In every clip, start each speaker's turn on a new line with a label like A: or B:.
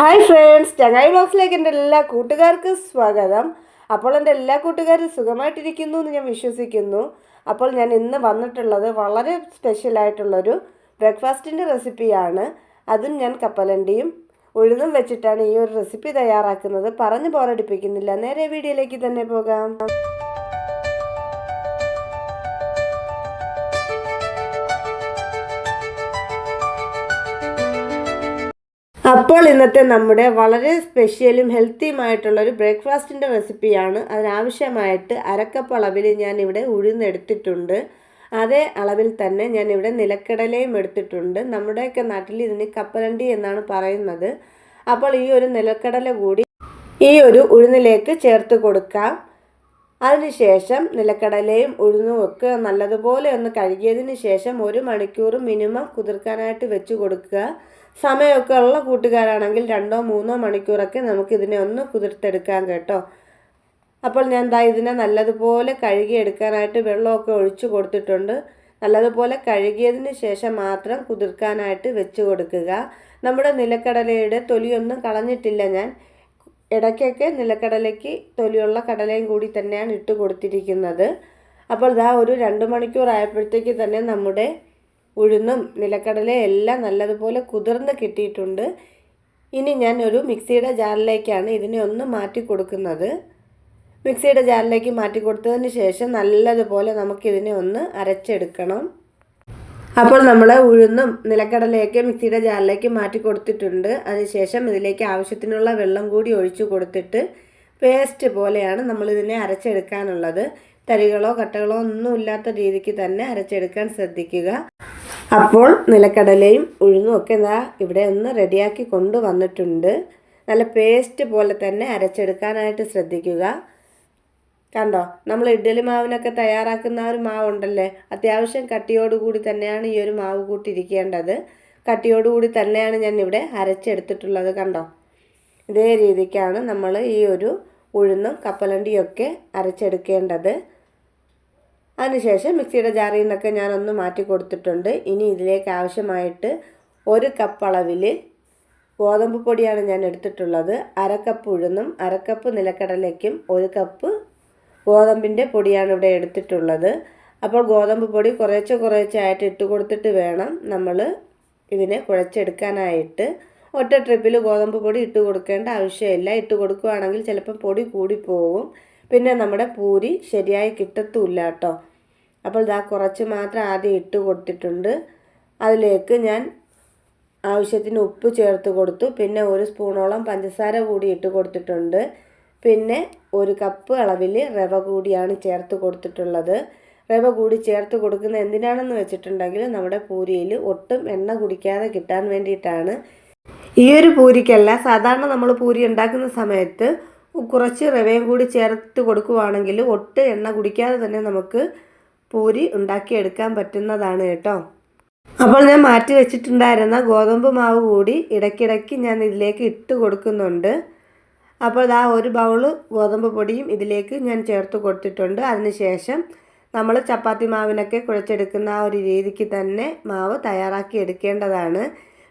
A: Hi friends ചങ്ങായി ബ്ലോഗ്സിലേക്ക് എന്റെ എല്ലാ കൂട്ടുകാർക്കും സ്വാഗതം. അപ്പോൾ എന്റെ എല്ലാ കൂട്ടുകാരും സുഖമായിട്ടിരിക്കുന്നു എന്ന് ഞാൻ വിശ്വസിക്കുന്നു. അപ്പോൾ ഞാൻ ഇന്ന് വന്നിട്ടുള്ളത് വളരെ സ്പെഷ്യലായിട്ടുള്ളൊരു ബ്രേക്ക്ഫാസ്റ്റിന്റെ റെസിപ്പിയാണ് അതും ഞാൻ കപ്പലണ്ടിയും ഉഴുന്നും വെച്ചിട്ടാണ് ഈ ഒരു റെസിപ്പി തയ്യാറാക്കുന്നത്. പറഞ്ഞു പോരടിപ്പിക്കുന്നില്ല നേരെ വീഡിയോയിലേക്ക് തന്നെ പോകാം. ഇന്നത്തെ നമ്മുടെ വളരെ സ്പെഷ്യലും ഹെൽത്തിയുമായിട്ടുള്ള ഒരു ബ്രേക്ക്ഫാസ്റ്റിന്റെ റെസിപ്പിയാണ് അതിനാവശ്യമായിട്ട് അരക്കപ്പ് അളവിൽ ഞാൻ ഇവിടെ ഉഴുന്നെടുത്തിട്ടുണ്ട്. അതേ അളവിൽ തന്നെ ഞാൻ ഇവിടെ നിലക്കടലയും എടുത്തിട്ടുണ്ട്. നമ്മുടെയൊക്കെ നാട്ടിൽ ഇതിന് കപ്പലണ്ടി എന്നാണ് പറയുന്നത്. അപ്പോൾ ഈ ഒരു നിലക്കടല കൂടി ഈ ഒരു ഉഴുന്നിലേക്ക് ചേർത്ത് കൊടുക്കാം. അതിനുശേഷം നിലക്കടലയും ഉഴുന്നും ഒക്കെ നല്ലതുപോലെ ഒന്ന് കഴുകിയതിന് ശേഷം ഒരു മണിക്കൂർ മിനിമം കുതിർക്കാനായിട്ട് വെച്ച് കൊടുക്കുക. സമയമൊക്കെ ഉള്ള കൂട്ടുകാരാണെങ്കിൽ രണ്ടോ മൂന്നോ മണിക്കൂറൊക്കെ നമുക്ക് ഇതിനെ ഒന്ന് കുതിർത്തെടുക്കാം കേട്ടോ. അപ്പോൾ ഞാൻ ദാ ഇതിനെ നല്ലതുപോലെ കഴുകിയെടുക്കാനായിട്ട് വെള്ളമൊക്കെ ഒഴിച്ചു കൊടുത്തിട്ടുണ്ട്. നല്ലതുപോലെ കഴുകിയതിന് ശേഷം മാത്രം കുതിർക്കാനായിട്ട് വെച്ച് കൊടുക്കുക. നമ്മുടെ നിലക്കടലയുടെ തൊലിയൊന്നും കളഞ്ഞിട്ടില്ല ഞാൻ. ഇടയ്ക്കൊക്കെ നിലക്കടലയ്ക്ക് തൊലിയുള്ള കടലയും കൂടി തന്നെയാണ് ഇട്ട് കൊടുത്തിരിക്കുന്നത്. അപ്പോൾ ഇതാ ഒരു രണ്ട് മണിക്കൂർ ആയപ്പോഴത്തേക്ക് തന്നെ നമ്മുടെ ഉഴുന്നും നിലക്കടലയും എല്ലാം നല്ലതുപോലെ കുതിർന്ന് കിട്ടിയിട്ടുണ്ട്. ഇനി ഞാൻ ഒരു മിക്സിയുടെ ജാറിലേക്കാണ് ഇതിനെ ഒന്ന് മാറ്റി കൊടുക്കുന്നത്. മിക്സിയുടെ ജാറിലേക്ക് മാറ്റി കൊടുത്തതിന് ശേഷം നല്ലതുപോലെ നമുക്കിതിനെ ഒന്ന് അരച്ചെടുക്കണം. അപ്പോൾ നമ്മൾ ഉഴുന്നും നിലക്കടലയൊക്കെ മിക്സിയുടെ ജാറിലേക്ക് മാറ്റി കൊടുത്തിട്ടുണ്ട്. അതിനുശേഷം ഇതിലേക്ക് ആവശ്യത്തിനുള്ള വെള്ളം കൂടി ഒഴിച്ചു കൊടുത്തിട്ട് പേസ്റ്റ് പോലെയാണ് നമ്മളിതിനെ അരച്ചെടുക്കാനുള്ളത്. തരികളോ കട്ടകളോ ഒന്നും ഇല്ലാത്ത രീതിക്ക് തന്നെ അരച്ചെടുക്കാൻ ശ്രദ്ധിക്കുക. അപ്പോൾ നിലക്കടലയും ഉഴുന്നും ഒക്കെ ഇതാ ഇവിടെ ഒന്ന് റെഡിയാക്കി കൊണ്ടുവന്നിട്ടുണ്ട്. നല്ല പേസ്റ്റ് പോലെ തന്നെ അരച്ചെടുക്കാനായിട്ട് ശ്രദ്ധിക്കുക. കണ്ടോ? നമ്മൾ ഇഡ്ഡലി മാവിനൊക്കെ തയ്യാറാക്കുന്ന ഒരു മാവുണ്ടല്ലേ? അത്യാവശ്യം കട്ടിയോടുകൂടി തന്നെയാണ് ഈ ഒരു മാവ് കൂട്ടിയിരിക്കേണ്ടത്. കട്ടിയോടുകൂടി തന്നെയാണ് ഞാൻ ഇവിടെ അരച്ചെടുത്തിട്ടുള്ളത് കണ്ടോ? ഇതേ രീതിക്കാണ് നമ്മൾ ഈ ഒരു ഉഴുന്നും കപ്പലണ്ടിയൊക്കെ അരച്ചെടുക്കേണ്ടത്. അതിനുശേഷം മിക്സിയുടെ ജാറിൽ നിന്നൊക്കെ ഞാനൊന്ന് മാറ്റി കൊടുത്തിട്ടുണ്ട്. ഇനി ഇതിലേക്ക് ആവശ്യമായിട്ട് ഒരു കപ്പ് അളവിൽ ഗോതമ്പ് പൊടിയാണ് ഞാൻ എടുത്തിട്ടുള്ളത്. അരക്കപ്പ് ഉഴുന്നും അരക്കപ്പ് നിലക്കടലയ്ക്കും ഒരു കപ്പ് ഗോതമ്പിന്റെ പൊടിയാണ് ഇവിടെ എടുത്തിട്ടുള്ളത്. അപ്പോൾ ഗോതമ്പ് പൊടി കുറേശ്ശെ ആയിട്ട് ഇട്ട് കൊടുത്തിട്ട് വേണം നമ്മൾ ഇതിനെ കുഴച്ചെടുക്കാനായിട്ട്. ഒറ്റ ട്രിപ്പിൽ ഗോതമ്പ് പൊടി ഇട്ട് കൊടുക്കേണ്ട ആവശ്യമില്ല. ഇട്ട് കൊടുക്കുകയാണെങ്കിൽ ചിലപ്പം പൊടി കൂടിപ്പോവും. പിന്നെ നമ്മുടെ പൂരി ശരിയായി കിട്ടത്തുമില്ല കേട്ടോ. അപ്പോൾ ഇതാ കുറച്ച് മാത്രം ആദ്യം ഇട്ട് കൊടുത്തിട്ടുണ്ട്. അതിലേക്ക് ഞാൻ ആവശ്യത്തിന് ഉപ്പ് ചേർത്ത് കൊടുത്തു. പിന്നെ ഒരു സ്പൂണോളം പഞ്ചസാര കൂടി ഇട്ട് കൊടുത്തിട്ടുണ്ട്. പിന്നെ ഒരു കപ്പ് അളവിൽ റവ കൂടിയാണ് ചേർത്ത് കൊടുത്തിട്ടുള്ളത്. റവ കൂടി ചേർത്ത് കൊടുക്കുന്ന എന്തിനാണെന്ന് വെച്ചിട്ടുണ്ടെങ്കിൽ നമ്മുടെ പൂരിയിൽ ഒട്ടും എണ്ണ കുടിക്കാതെ കിട്ടാൻ വേണ്ടിയിട്ടാണ്. ഈ ഒരു പൂരിക്കല്ല സാധാരണ നമ്മൾ പൂരി ഉണ്ടാക്കുന്ന സമയത്ത് കുറച്ച് റവയും കൂടി ചേർത്ത് കൊടുക്കുവാണെങ്കിൽ ഒട്ട് എണ്ണ കുടിക്കാതെ തന്നെ നമുക്ക് പൂരി ഉണ്ടാക്കിയെടുക്കാൻ പറ്റുന്നതാണ് കേട്ടോ. അപ്പോൾ ഞാൻ മാറ്റി വെച്ചിട്ടുണ്ടായിരുന്ന ഗോതമ്പ് മാവ് കൂടി ഇടയ്ക്കിടയ്ക്ക് ഞാൻ ഇതിലേക്ക് ഇട്ട് കൊടുക്കുന്നുണ്ട്. അപ്പോൾ ആ ഒരു ബൗൾ ഗോതമ്പ് പൊടിയും ഇതിലേക്ക് ഞാൻ ചേർത്ത് കൊടുത്തിട്ടുണ്ട്. അതിനുശേഷം നമ്മൾ ചപ്പാത്തി മാവിനൊക്കെ കുഴച്ചെടുക്കുന്ന ആ ഒരു രീതിക്ക് തന്നെ മാവ് തയ്യാറാക്കി എടുക്കേണ്ടതാണ്.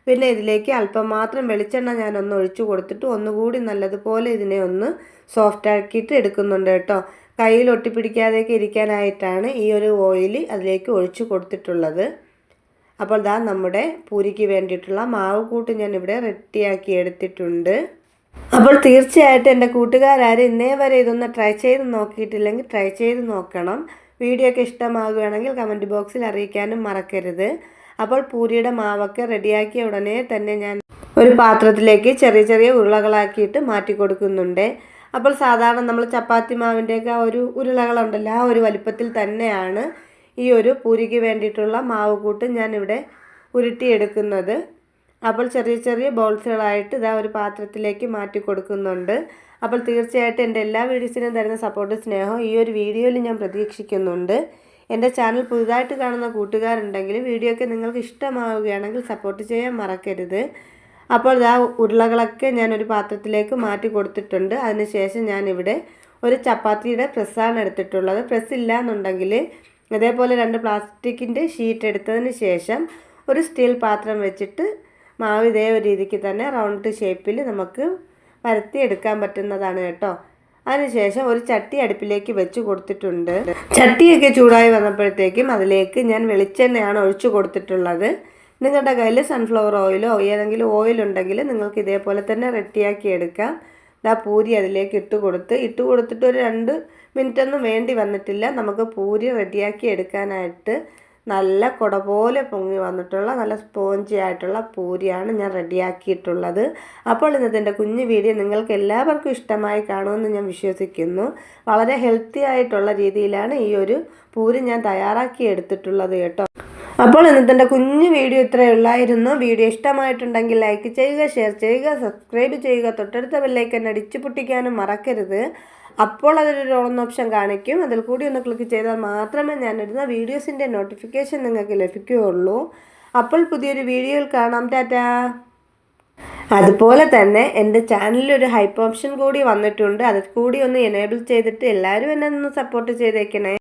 A: പിന്നെ ഇതിലേക്ക് അല്പം മാത്രം വെളിച്ചെണ്ണ ഞാൻ ഒന്ന് ഒഴിച്ചു കൊടുത്തിട്ട് ഒന്നുകൂടി നല്ലതുപോലെ ഇതിനെ ഒന്ന് സോഫ്റ്റ് ആക്കിയിട്ട് എടുക്കുന്നുണ്ട് കേട്ടോ. കയ്യിൽ ഒട്ടിപ്പിടിക്കാതെയൊക്കെ ഇരിക്കാനായിട്ടാണ് ഈ ഒരു ഓയിൽ അതിലേക്ക് ഒഴിച്ചു കൊടുത്തിട്ടുള്ളത്. അപ്പോൾ ദാ നമ്മുടെ പൂരിക്ക് വേണ്ടിയിട്ടുള്ള മാവ് കൂട്ട് ഞാൻ ഇവിടെ റെഡിയാക്കി എടുത്തിട്ടുണ്ട്. അപ്പോൾ തീർച്ചയായിട്ടും എന്റെ കൂട്ടുകാരും ഇന്നേ വരെ ഇതൊന്ന് ട്രൈ ചെയ്ത് നോക്കിയിട്ടില്ലെങ്കിൽ ട്രൈ ചെയ്ത് നോക്കണം. വീഡിയോ ഒക്കെ ഇഷ്ടമാകുകയാണെങ്കിൽ കമന്റ് ബോക്സിൽ അറിയിക്കാനും മറക്കരുത്. അപ്പോൾ പൂരിയുടെ മാവൊക്കെ റെഡിയാക്കിയ ഉടനെ തന്നെ ഞാൻ ഒരു പാത്രത്തിലേക്ക് ചെറിയ ചെറിയ ഉരുളകളാക്കിയിട്ട് മാറ്റി കൊടുക്കുന്നുണ്ട്. അപ്പോൾ സാധാരണ നമ്മൾ ചപ്പാത്തി മാവിന്റെയൊക്കെ ഒരു ഉരുളകളുണ്ടല്ലോ ആ ഒരു വലിപ്പത്തിൽ തന്നെയാണ് ഈ ഒരു പൂരിക്ക് വേണ്ടിയിട്ടുള്ള മാവ് കൂട്ട് ഞാനിവിടെ ഉരുട്ടിയെടുക്കുന്നത്. അപ്പോൾ ചെറിയ ചെറിയ ബോൾസുകളായിട്ട് ഇതാ ഒരു പാത്രത്തിലേക്ക് മാറ്റി കൊടുക്കുന്നുണ്ട്. അപ്പോൾ തീർച്ചയായിട്ടും എന്റെ എല്ലാ വീഡിയോസിനും തരുന്ന സപ്പോർട്ട് സ്നേഹം ഈ ഒരു വീഡിയോയിൽ ഞാൻ പ്രതീക്ഷിക്കുന്നുണ്ട്. എന്റെ ചാനൽ പുതുതായിട്ട് കാണുന്ന കൂട്ടുകാരുണ്ടെങ്കിൽ വീഡിയോ ഒക്കെ നിങ്ങൾക്ക് ഇഷ്ടമാവുകയാണെങ്കിൽ സപ്പോർട്ട് ചെയ്യാൻ മറക്കരുത്. അപ്പോൾ ഇതാ ഉരുളകളൊക്കെ ഞാനൊരു പാത്രത്തിലേക്ക് മാറ്റി കൊടുത്തിട്ടുണ്ട്. അതിനുശേഷം ഞാനിവിടെ ഒരു ചപ്പാത്തിയുടെ പ്രസ്സാണ് എടുത്തിട്ടുള്ളത്. പ്രസ് ഇല്ല എന്നുണ്ടെങ്കിൽ അതേപോലെ രണ്ട് പ്ലാസ്റ്റിക്കിന്റെ ഷീറ്റ് എടുത്തതിന് ശേഷം ഒരു സ്റ്റീൽ പാത്രം വെച്ചിട്ട് മാവ് ഇതേ ഒരു രീതിക്ക് തന്നെ റൗണ്ട് ഷേപ്പിൽ നമുക്ക് പരത്തി എടുക്കാൻ പറ്റുന്നതാണ് കേട്ടോ. അതിനുശേഷം ഒരു ചട്ടി അടുപ്പിലേക്ക് വെച്ച് കൊടുത്തിട്ടുണ്ട്. ചട്ടിയൊക്കെ ചൂടായി വന്നപ്പോഴത്തേക്കും അതിലേക്ക് ഞാൻ വെളിച്ചെണ്ണയാണ് ഒഴിച്ചു കൊടുത്തിട്ടുള്ളത്. നിങ്ങളുടെ കയ്യിൽ സൺഫ്ലവർ ഓയിലോ ഏതെങ്കിലും ഓയിൽ ഉണ്ടെങ്കിൽ നിങ്ങൾക്ക് ഇതേപോലെ തന്നെ റെഡിയാക്കി എടുക്കാം. ഇതാ പൂരി അതിലേക്ക് ഇട്ട് കൊടുത്ത് ഇട്ട് കൊടുത്തിട്ട് ഒരു രണ്ട് മിനിറ്റൊന്നും വേണ്ടി വന്നിട്ടില്ല. നമുക്ക് പൂരി റെഡിയാക്കി എടുക്കാനായിട്ട് നല്ല കുട പോലെ പൊങ്ങി വന്നിട്ടുള്ള നല്ല സ്പോഞ്ചി ആയിട്ടുള്ള പൂരിയാണ് ഞാൻ റെഡിയാക്കിയിട്ടുള്ളത്. അപ്പോൾ ഇന്നത്തെ കുഞ്ഞു വീഡിയോ നിങ്ങൾക്ക് എല്ലാവർക്കും ഇഷ്ടമായി കാണുമെന്ന് ഞാൻ വിശ്വസിക്കുന്നു. വളരെ ഹെൽത്തി ആയിട്ടുള്ള രീതിയിലാണ് ഈ ഒരു പൂരി ഞാൻ തയ്യാറാക്കി എടുത്തിട്ടുള്ളത് കേട്ടോ. അപ്പോൾ ഇന്നത്തെ കുഞ്ഞു വീഡിയോ ഇത്രയേ ഉള്ളായിരുന്നു. വീഡിയോ ഇഷ്ടമായിട്ടുണ്ടെങ്കിൽ ലൈക്ക് ചെയ്യുക ഷെയർ ചെയ്യുക സബ്സ്ക്രൈബ് ചെയ്യുക. തൊട്ടടുത്ത ബെല്ലൈക്കൻ അടിച്ചു പൊട്ടിക്കാനും മറക്കരുത്. അപ്പോൾ അതിലൊരു ഓൺ ഓപ്ഷൻ കാണിക്കും. അതിൽ കൂടി ഒന്ന് ക്ലിക്ക് ചെയ്താൽ മാത്രമേ ഞാനിടുന്ന വീഡിയോസിന്റെ നോട്ടിഫിക്കേഷൻ നിങ്ങൾക്ക് ലഭിക്കുകയുള്ളൂ. അപ്പോൾ പുതിയൊരു വീഡിയോയിൽ കാണാം. ടാറ്റാ! അതുപോലെ തന്നെ എന്റെ ചാനലിൽ ഒരു ഹൈപ്പ് ഓപ്ഷൻ കൂടി വന്നിട്ടുണ്ട്. അത് കൂടി ഒന്ന് എനേബിൾ ചെയ്തിട്ട് എല്ലാവരും എന്നെ ഒന്ന് സപ്പോർട്ട് ചെയ്തേക്കണേ.